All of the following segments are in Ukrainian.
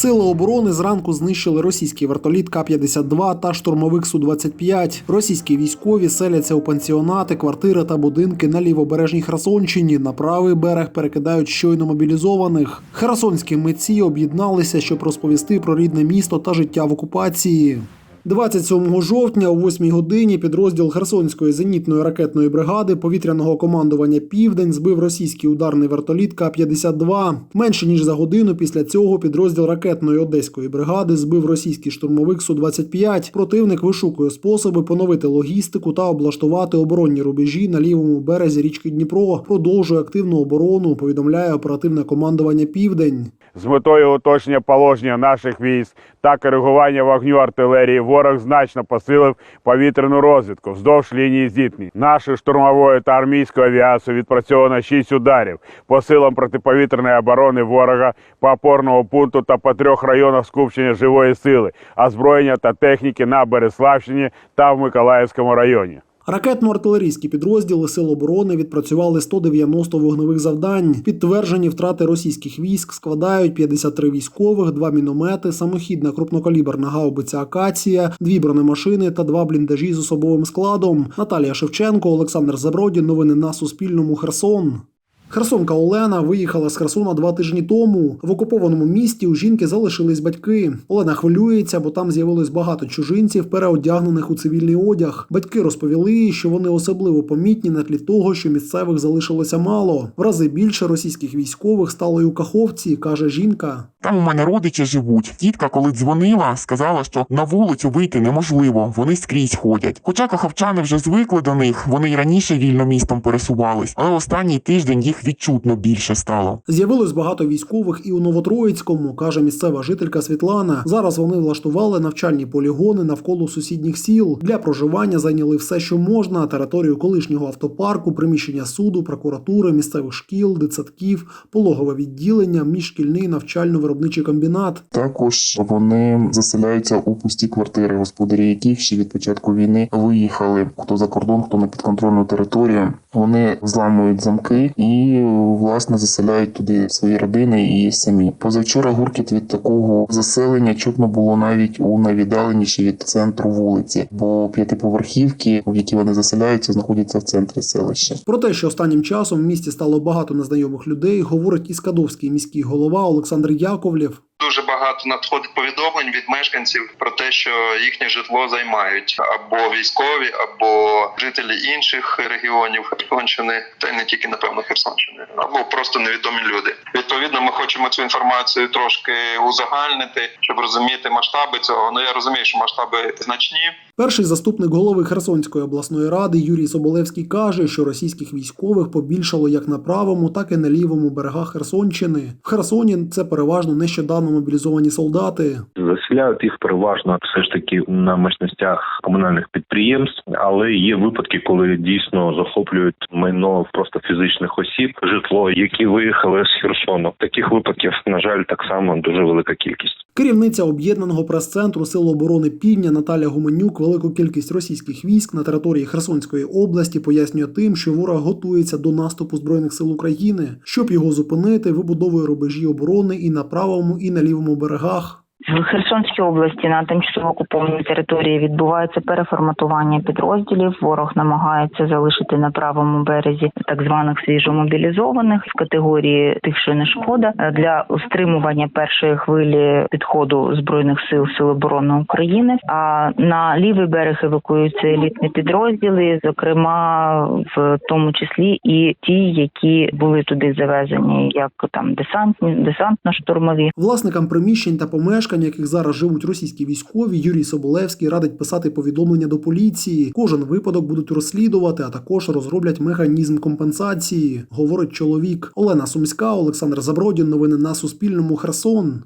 Сили оборони зранку знищили російський вертоліт К-52 та штурмовик Су-25. Російські військові селяться у пансіонати, квартири та будинки на лівобережній Херсонщині. На правий берег перекидають щойно мобілізованих. Херсонські митці об'єдналися, щоб розповісти про рідне місто та життя в окупації. 27 жовтня о 8 годині підрозділ Херсонської зенітної ракетної бригади повітряного командування Південь збив російський ударний вертоліт К-52. Менше ніж за годину після цього підрозділ ракетної одеської бригади збив російський штурмовик Су-25. Противник вишукує способи поновити логістику та облаштувати оборонні рубежі на лівому березі річки Дніпро. Продовжує активну оборону. Повідомляє оперативне командування Південь. З метою уточнення положення наших військ та коригування вогню артилерії ворог значно посилив повітряну розвідку вздовж лінії зіткнень. Нашою штурмовою та армійською авіацією відпрацьовано 6 ударів по силам протиповітряної оборони ворога по опорному пункту та по трьох районах скупчення живої сили, озброєння та техніки на Береславщині та в Миколаївському районі. Ракетно-артилерійські підрозділи Сил оборони відпрацювали 190 вогневих завдань. Підтверджені втрати російських військ складають 53 військових, 2 міномети, самохідна крупнокаліберна гаубиця Акація, дві бронемашини та два бліндажі з особовим складом. Наталія Шевченко, Олександр Забродін. Новини на Суспільному. Херсон. Херсонка Олена виїхала з Херсона два тижні тому. В окупованому місті у жінки залишились батьки. Олена хвилюється, бо там з'явилось багато чужинців, переодягнених у цивільний одяг. Батьки розповіли, що вони особливо помітні на тлі того, що місцевих залишилося мало. В рази більше російських військових стало й у Каховці, каже жінка. Там у мене родичі живуть. Тітка, коли дзвонила, сказала, що на вулицю вийти неможливо, вони скрізь ходять. Хоча каховчани вже звикли до них, вони й раніше вільно містом пересувались, але останній тиждень їх відчутно більше стало. З'явилось багато військових і у Новотроїцькому, каже місцева жителька Світлана. Зараз вони влаштували навчальні полігони навколо сусідніх сіл. Для проживання зайняли все, що можна: територію колишнього автопарку, приміщення суду, прокуратури, місцевих шкіл, дитсадків, пологове відділення, міжшкільний навчально-виробничий комбінат. Також вони заселяються у пусті квартири, господарі яких ще від початку війни виїхали. Хто за кордон, хто на підконтрольну територію. Вони зламують замки і власне заселяють туди свої родини і самі. Позавчора гуркіт від такого заселення чутно було навіть у найвіддаленіші від центру вулиці, бо п'ятиповерхівки, в які вони заселяються, знаходяться в центрі селища. Про те, що останнім часом в місті стало багато незнайомих людей, говорить і скадовський міський голова Олександр Яковлєв. Дуже багато надходить повідомлень від мешканців про те, що їхнє житло займають або військові, або жителі інших регіонів Херсонщини, та й не тільки напевно Херсонщини, або просто невідомі люди. Відповідно, ми хочемо цю інформацію трошки узагальнити, щоб розуміти масштаби цього. Ну я розумію, що масштаби значні. Перший заступник голови Херсонської обласної ради Юрій Соболевський каже, що російських військових побільшало як на правому, так і на лівому берегах Херсонщини. В Херсоні це переважно нещодавно мобілізовані солдати. Заселяють їх переважно все ж таки на мощностях комунальних підприємств, але є випадки, коли дійсно захоплюють майно просто фізичних осіб, житло, які виїхали з Херсону. Таких випадків, на жаль, так само дуже велика кількість. Керівниця об'єднаного прес-центру Сил оборони Півдня Наталя Гуменюк велику кількість російських військ на території Херсонської області пояснює тим, що ворог готується до наступу збройних сил України. Щоб його зупинити, вибудовує рубежі оборони і на правому, і на лівому берегах. В Херсонській області на тимчасово окупованій території відбувається переформатування підрозділів. Ворог намагається залишити на правому березі так званих свіжомобілізованих в категорії тих, що не шкода, для стримування першої хвилі підходу збройних сил Сил оборони України. А на лівий берег евакуюються елітні підрозділи, зокрема в тому числі і ті, які були туди завезені, як там десантні, десантно-штурмові. Власникам приміщень та помешкань, яких зараз живуть російські військові, Юрій Соболевський радить писати повідомлення до поліції. Кожен випадок будуть розслідувати, а також розроблять механізм компенсації, говорить чоловік. Олена Сумська, Олександр Забродін. Новини на Суспільному. Херсон.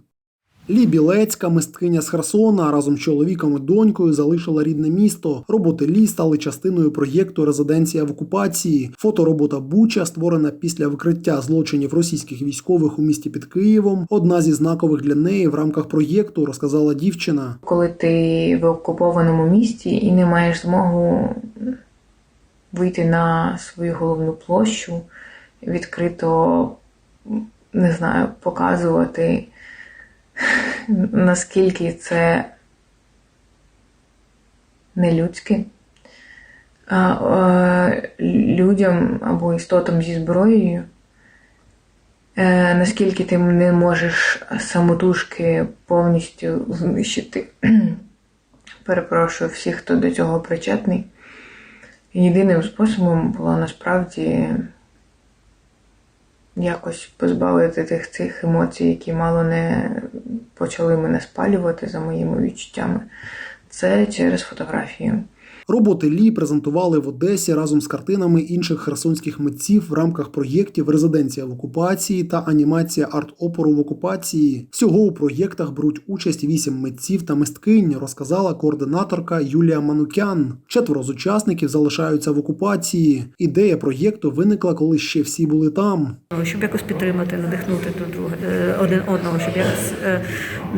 Лі Білецька, мисткиня з Херсона, разом з чоловіком і донькою залишила рідне місто. Роботи Лі стали частиною проєкту Резиденція в окупації. Фоторобота Буча, створена після викриття злочинів російських військових у місті під Києвом. Одна зі знакових для неї в рамках проєкту, розказала дівчина. коли ти в окупованому місті і не маєш змогу вийти на свою головну площу, відкрито не знаю, показувати наскільки це нелюдське. Людям або істотам зі зброєю, е, наскільки ти не можеш самотужки повністю знищити, перепрошую всіх, хто до цього причетний. Єдиним способом було насправді якось позбавити тих цих емоцій, які мало не почали мене спалювати за моїми відчуттями. Це через фотографію. Роботи Лі презентували в Одесі разом з картинами інших херсонських митців в рамках проєктів Резиденція в окупації та анімація арт-опору в окупації. Всього у проєктах беруть участь вісім митців та мисткинь, розказала координаторка Юлія Манукян. Четверо з учасників залишаються в окупації. Ідея проєкту виникла, коли ще всі були там. щоб якось підтримати, надихнути друг друга е, один одного, щоб якось е,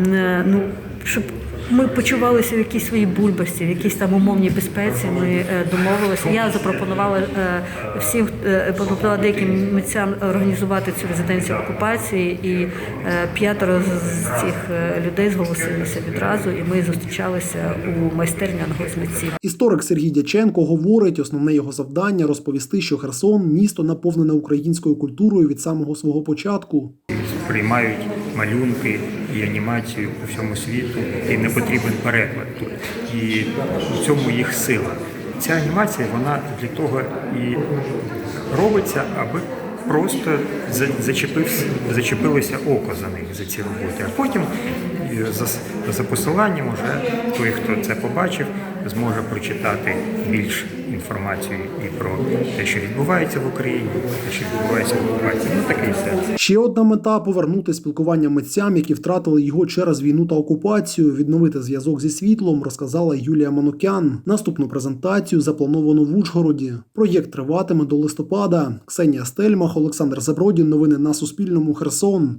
е, ну щоб ми почувалися в якійсь своїй бульбашці, в якійсь там умовній безпеці. Ми е, домовилися. Я запропонувала е, всім е, пропонувала деяким митцям організувати цю резиденцію окупації, і е, п'ятеро з цих людей зголосилися відразу, і ми зустрічалися у майстерні одного. Історик Сергій Дяченко говорить, основне його завдання розповісти, що Херсон місто наповнене українською культурою від самого свого початку. приймають малюнки і анімацію по всьому світу, і не потрібен переклад тут. І в цьому їх сила. Ця анімація вона для того і робиться, аби просто за- зачепилося око за них за ці роботи. А потім за, за посиланням уже той, хто це побачив, зможе прочитати більш інформацію і про те, що відбувається в Україні, те, що відбувається в окупації. Ну такий сенс. Ще одна мета повернути спілкування митцям, які втратили його через війну та окупацію, відновити зв'язок зі світлом, розказала Юлія Манукян. Наступну презентацію заплановано в Ужгороді. Проєкт триватиме до листопада. Ксенія Стельмах, Олександр Забродін. Новини на Суспільному. Херсон.